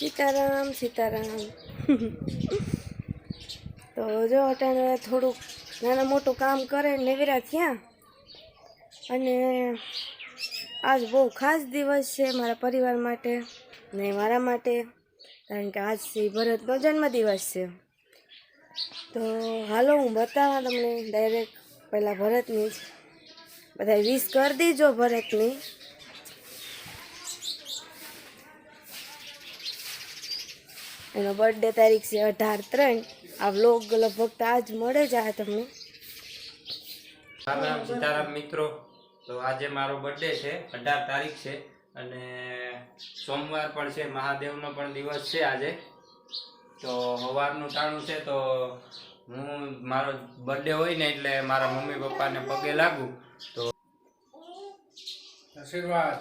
સીતારામ સીતારામ. તો જો અટાણે થોડુંક નાના મોટું કામ કરે નેવેરા થયા. અને આજ બહુ ખાસ દિવસ છે મારા પરિવાર માટે ને મારા માટે, કારણ કે આજ શ્રી ભરતનો જન્મદિવસ છે. તો હાલો હું બતાવવા તમને ડાયરેક્ટ પહેલાં ભરતની જ. બધા વિશ કરી દીજો ભરતની. એનો બર્થડે તારીખ છે અઢાર ત્રણ. આ વ્લોગ લગભગ આજ મળે જ આ તમને. રામ રામ સીતારામ મિત્રો. તો આજે મારો બર્થડે છે અઢાર તારીખ છે. અને સોમવાર પણ છે મહાદેવનો પણ દિવસ છે આજે. તો સવારનું ટાણું છે તો હું મારો બર્થડે હોય ને એટલે મારા મમ્મી પપ્પાને પગે લાગુ. તો આશીર્વાદ.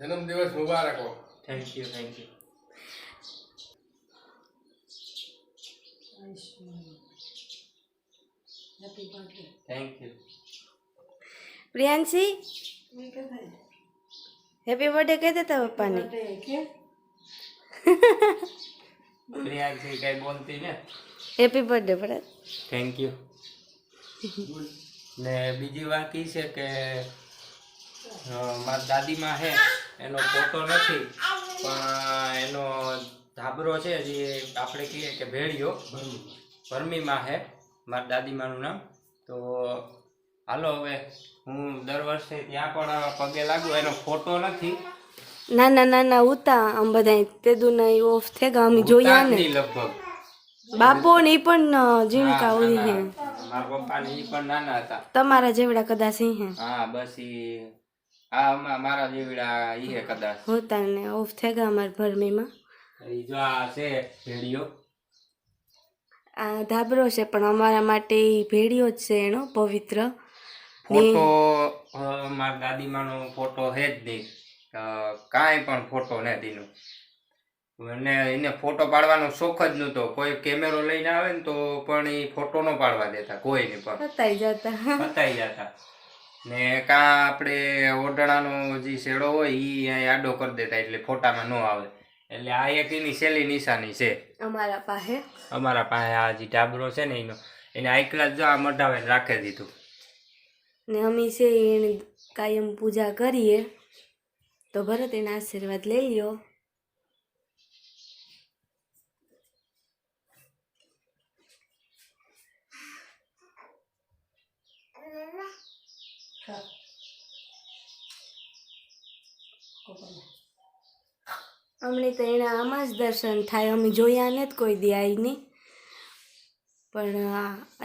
જન્મદિવસ મુબારક હો. Thank you thank you thank you Priyanshi? Happy birthday કહી દેતા પપ્પાને. પ્રિયાંશી કઈ બોલતી ને? Happy birthday Bharat thank you ને બીજી વાત એ છે કે મારી દાદીમાં છે એનો ફોટો નથી પણ એનો ધાબરો છે જે આપણે કહીએ કે ભેળિયો ભરમીમાં છે મારી દાદીમાનું નામ. તો હાલો હવે હું દર વર્ષે ત્યાં પણ પગે લાગુ એનો ફોટો નથી. નાના નાના ઉતા આમ બધા તે દુના ઓફ થઈ ગયા અમે જોયા ને. લગભગ. બાપો ને પણ જીવિકા ઉડી હે. મારા પપ્પા ને પણ નાના હતા. તમારા જેવડા કદાચ હે. હા બસ ઈ આ મારા જીવડા ઈ કદાચ. હોતા ને ઓફ થઈ ગયા અમારા ભરમીમાં. ઈ જો આ છે ભેડિયો આ ધાબરો છે પણ અમારા માટે ઈ ભેડિયો જ છે એનો પવિત્ર. ફોટો મારા દાદીમાનો ફોટો હે જ નહીં અ, કાંઈ પણ ફોટો નથી એનો અને એને ફોટો પાડવાનો શોખ જ નહોતો. કોઈ કેમેરો લઈને આવે ને તો પણ એ ફોટો ન પાડવા દેતા કોઈને પણ. બતાઈ જતા. બતાઈ જતા. ને કાં આપણે ઓઢણાનો જે શેડો હોય એ અહીં આડો કરી દેતા એટલે ફોટામાં ન આવે. એટલે આ એક એની સહેલી નિશાની છે. અમારા પાસે. અમારા પાસે આ જે ટાબરો છે ને એનો એને આઈકલા જો આ મઢાવે રાખી દીધું. ને અમે છે એને કાયમ પૂજા કરીએ. તો ભરત એના આશીર્વાદ લઈ લ્યો. અમને તો એના આમાં જ દર્શન થાય. અમે જોયા જ કોઈ દી આવીને પણ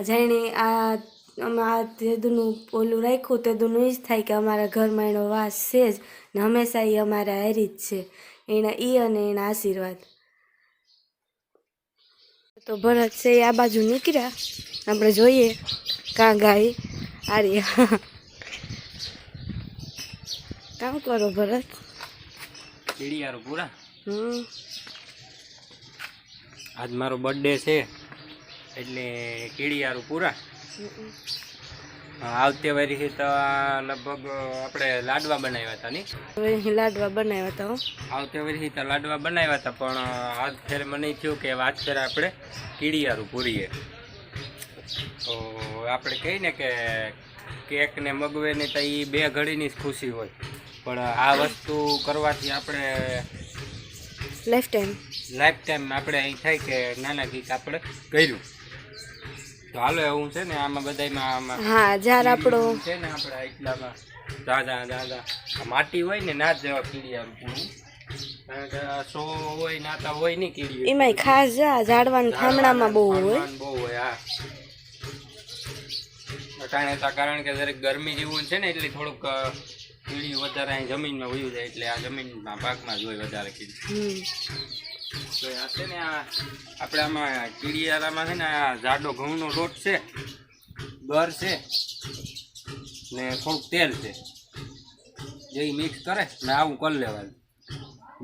જાણે આ, અમે આ તેદુનું ઓલું રાખ્યું, તેદુનું એ જ થાય કે અમારા ઘરમાં એનો વાસ છે જ ને હંમેશા એ અમારા હારી જ છે. એના, ઈ અને એના આશીર્વાદ. તો ભરત છે એ આ બાજુ નીકળ્યા. આપણે જોઈએ કાં ગાય આર્યા કામ કરો ભરત. પૂરા. આજ મારો બર્થડે છે. એટલે કીડિયારું પૂરા. આવતી વારી તો લગભગ આપણે લાડવા બનાવ્યા હતા નહીં લાડવા બનાવ્યા હતા આવતી વારી તો લાડવા બનાવ્યા હતા પણ આજ ફેર મને થયું કે આજ ફેર આપણે કીડિયારું પૂરીએ. તો આપણે કહીએ ને કે કેક ને મગવે ને તો એ બે ઘડીની જ ખુશી હોય. પણ આ વસ્તુ કરવાથી આપણે લાઈફ ટાઈમ લાઈફ ટાઈમ આપણે અહીં થાય કે નાના ગીત આપણે કર્યું. તો હાલો એવું છે ને આમાં બધાયમાં આમાં હા જાર આપણો. છે ને આપણે એટલામાં દાદા દાદા માટી હોય ને ના જેવા જવા કીડિયાનું કારણ કે આ સો હોય નાતા હોય નહીં કીડીઓ. એમાંય ખાસ જા ઝાડવાના થામણામાં બહુ હોય. બહુ હોય હા. કારણ કારણ કે દરેક ગરમી જેવું છે ને એટલે થોડુંક કીડી વધારે અહીં જમીનમાં વયું જાય એટલે આ જમીનના ભાગમાં જ હોય વધારે કીડી. તો આ છે ને આ આપણે આમાં કીડિયારામાં છે ને આ જાડો ઘઉંનો લોટ છે દર છે, ને થોડુંક તેલ છે. જે મિક્સ કરે ને આવું કરી લેવાનું.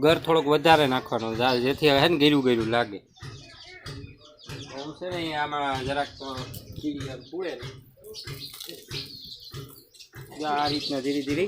ઘર થોડોક વધારે નાખવાનો જેથી હે ને ગેરું ગીરું લાગે. એમ છે ને આમાં જરાક પૂળે આ રીતના ધીરે ધીરે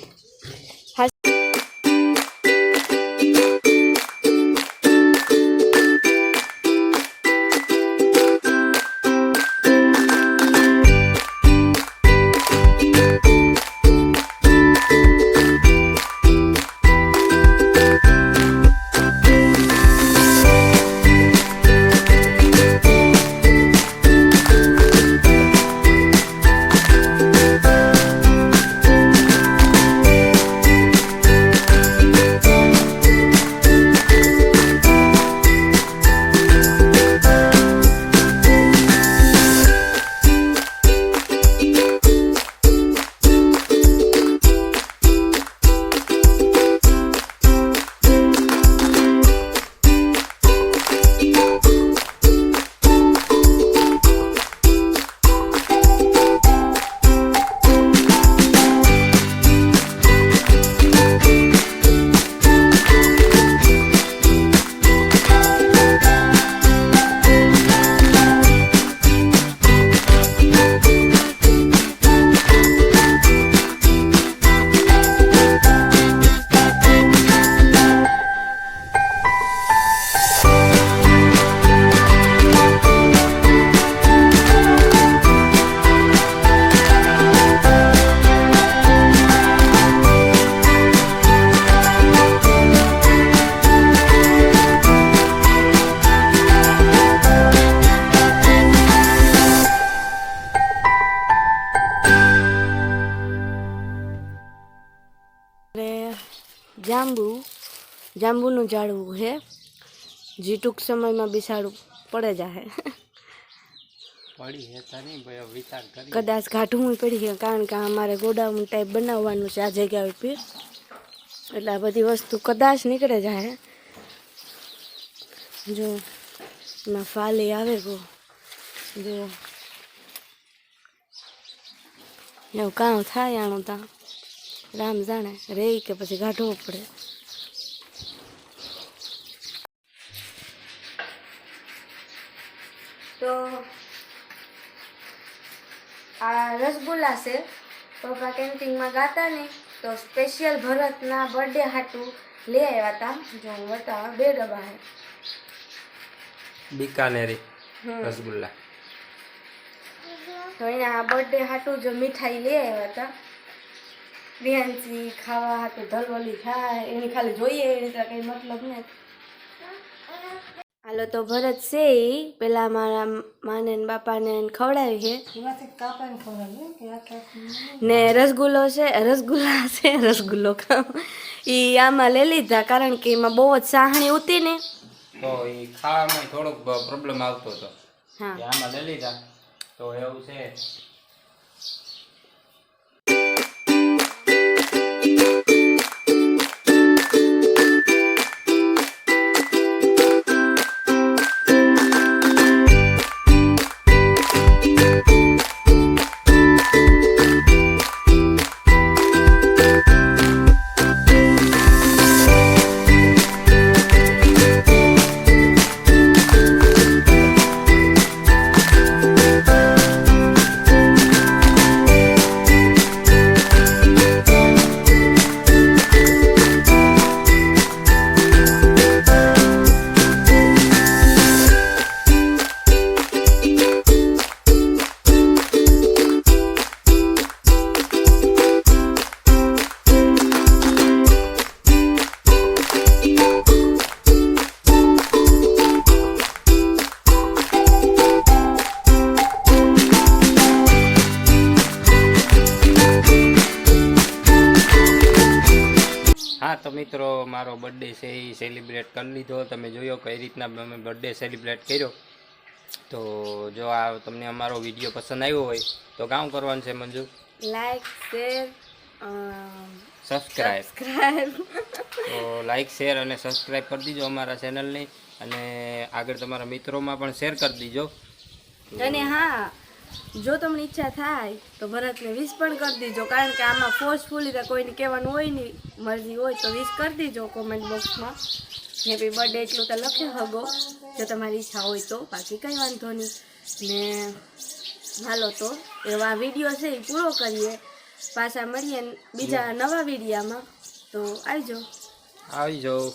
જાંબુ જાંબુનું ઝાડવું છે જે ટૂંક સમયમાં બી સારું પડે જાહે પડી હેતા નહીં ભાઈ હવે વિચાર કરી કદાચ કાઢવું પડી ગયું કારણ કે અમારે ગોડાઉન ટાઈપ બનાવવાનું છે આ જગ્યા ઉપર એટલે આ બધી વસ્તુ કદાચ નીકળે જાય જો ના ફાલી આવે ગો જો એવું કામ થાય આણું ત્યાં રામ જાણે રે કે પછી કાઢવો પડે. તો આ રસગુલ્લા છે. પપ્પા કેન્ટીનમાં ગાતા ને તો સ્પેશિયલ ભરતના બર્થડે હાટું લઈ આવ્યા હતા જો હું બતાવા બે ડબ્બા હે બિકાનેરી હમ. રસગુલ્લા. તો એના બર્થડે હાટું જો મીઠાઈ લઈ આવ્યા હતા વિહાનસી ખાવા હાટું ધલવલી થાય એની ખાલી જોઈએ એની તો કંઈ મતલબ નહીં હાલો તો ભરત છે એ પેલા મારા માને ને બાપાને ખવડાવી છે. ને રસગુલ્લો છે રસગુલ્લા છે રસગુલ્લો ખાવ. એ આમાં લઈ લીધા કારણ કે એમાં બહુ જ સાહણી ઉતી ને. તો એ ખાવામાં થોડોક પ્રોબ્લેમ આવતો હતો. હા. આમાં લઈ લીધા. તો એવું છે મિત્રો મારો બર્થડે છે એ સેલિબ્રેટ કરી લીધો. તમે જોયો કઈ રીતના અમે બર્થડે સેલિબ્રેટ કર્યો. તો જો આ તમને અમારો વીડિયો પસંદ આવ્યો હોય તો કામ કરવાનું છે મંજુ? લાઈક શેર સબસ્ક્રાઈબ તો લાઈક શેર અને સબસ્ક્રાઈબ કરી દીજો અમારા ચેનલને અને આગળ તમારા મિત્રોમાં પણ શેર કરી દીજો. અને હા જો તમને ઈચ્છા થાય, તો ભરતને વિશ પણ કરી દીજો. કારણ કે આમાં ફોર્સફુલી તો કોઈને કહેવાનું હોય નહીં. મરજી હોય તો વિશ કરી દીજો કોમેન્ટ બોક્સમાં હેપી બર્થડે એટલું તો લખી હગો. જો તમારી ઈચ્છા હોય તો બાકી કંઈ વાંધો નહીં. ને હાલો તો, એવા વીડિયો છે એ પૂરો કરીએ. પાછા મળીએ બીજા નવા વિડીયામાં તો આવજો. આવી જાઓ